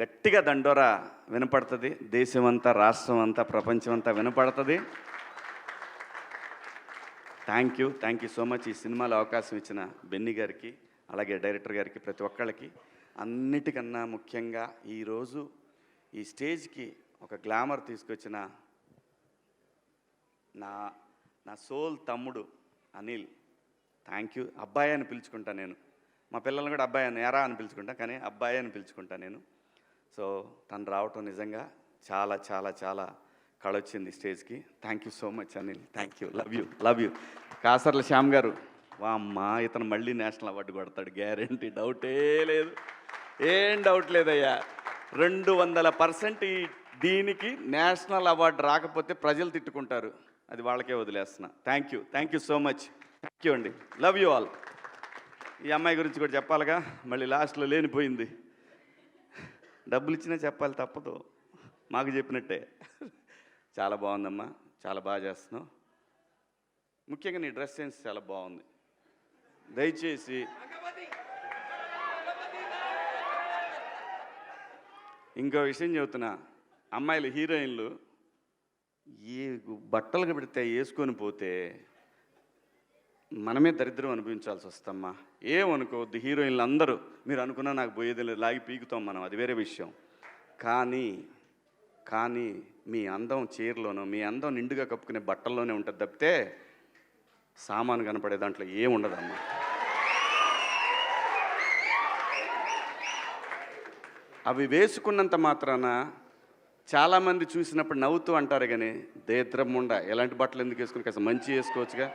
గట్టిగా దండోరా వినపడుతుంది. దేశమంతా రాష్ట్రం అంతా ప్రపంచం అంతా వినపడుతుంది. Thank you thank you so much ఈ సినిమాలో అవకాశం ఇచ్చిన బెన్ని గారికి అలాగే డైరెక్టర్ గారికి ప్రతి ఒక్కళ్ళకి అన్నిటికన్నా ముఖ్యంగా ఈరోజు ఈ స్టేజ్కి ఒక గ్లామర్ తీసుకొచ్చిన నా నా సోల్ తమ్ముడు అనిల్. థ్యాంక్ యూ అబ్బాయి అని పిలుచుకుంటా నేను. మా పిల్లల్ని కూడా అబ్బాయి అని ఎరా అని పిలుచుకుంటా కానీ అబ్బాయి అని పిలుచుకుంటా నేను. సో తను రావటం నిజంగా చాలా చాలా చాలా కళొచ్చింది స్టేజ్కి. Thank you so much Anil thank you love you love you Kasarla Shyam garu వామ్మా ఇతను మళ్ళీ నేషనల్ అవార్డు కొడతాడు గ్యారంటీ డౌటే లేదు. ఏం డౌట్ లేదయ్యా. రెండు వందల పర్సెంట్ ఈ దీనికి నేషనల్ అవార్డు రాకపోతే ప్రజలు తిట్టుకుంటారు. అది వాళ్ళకే వదిలేస్తున్నా. Thank you thank you so much thank you అండి. లవ్ యూ ఆల్ ఈ అమ్మాయి గురించి కూడా చెప్పాలిగా. మళ్ళీ లాస్ట్లో లేనిపోయింది. డబ్బులు ఇచ్చినా చెప్పాలి తప్పదు. మాకు చెప్పినట్టే. చాలా బాగుందమ్మా. చాలా బాగా చేస్తున్నావు. ముఖ్యంగా నీ డ్రెస్ సెన్స్ చాలా బాగుంది. దయచేసి ఇంకో విషయం చెబుతున్నా. అమ్మాయిలు హీరోయిన్లు ఏ బట్టలు పెడితే వేసుకొని పోతే మనమే దరిద్రం అనుభవించాల్సి వస్తమ్మా. ఏమనుకోవద్దు హీరోయిన్లు అందరూ మీరు అనుకున్నా నాకు పోయేది లేదు లాగి పీకుతాం మనం అది వేరే విషయం. కానీ కానీ మీ అందం చీరలోనూ మీ అందం నిండుగా కప్పుకునే బట్టల్లోనే ఉంటుంది తప్పితే సామాను కనపడే దాంట్లో ఏముండదమ్మా అవి వేసుకున్నంత మాత్రాన చాలామంది చూసినప్పుడు నవ్వుతూ అంటారు కానీ దేద్రం ఉండ ఎలాంటి బట్టలు ఎందుకు వేసుకుని కాస్త మంచి వేసుకోవచ్చుగా?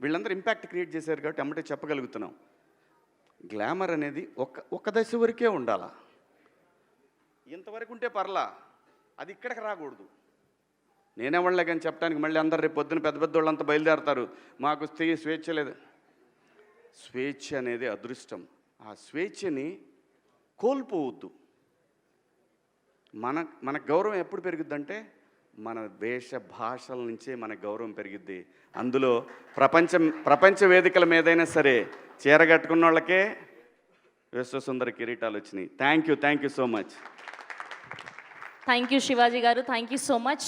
వీళ్ళందరూ ఇంపాక్ట్ క్రియేట్ చేశారు కాబట్టి అమ్మటే చెప్పగలుగుతున్నాం. గ్లామర్ అనేది ఒక ఒక దశ వరకే ఉండాల? ఇంతవరకు ఉంటే పర్లా అది ఇక్కడికి రాకూడదు. నేనేవాళ్ళే కానీ చెప్పడానికి మళ్ళీ అందరు రేపు పొద్దున పెద్ద పెద్ద వాళ్ళంతా బయలుదేరతారు. మాకు స్త్రీ స్వేచ్ఛ లేదు. స్వేచ్ఛ అనేది అదృష్టం. ఆ స్వేచ్ఛని కోల్పోవద్దు. మన మన గౌరవం ఎప్పుడు పెరుగుద్దంటే మన వేష భాషల నుంచే మన గౌరవం పెరిగిద్ది. అందులో ప్రపంచం ప్రపంచ వేదికల మీదైనా సరే చీర కట్టుకున్న వాళ్ళకే విశ్వసుందర కిరీటాలు వచ్చినాయి. Thank you thank you so much thank you Shivaji garu. Thank you so much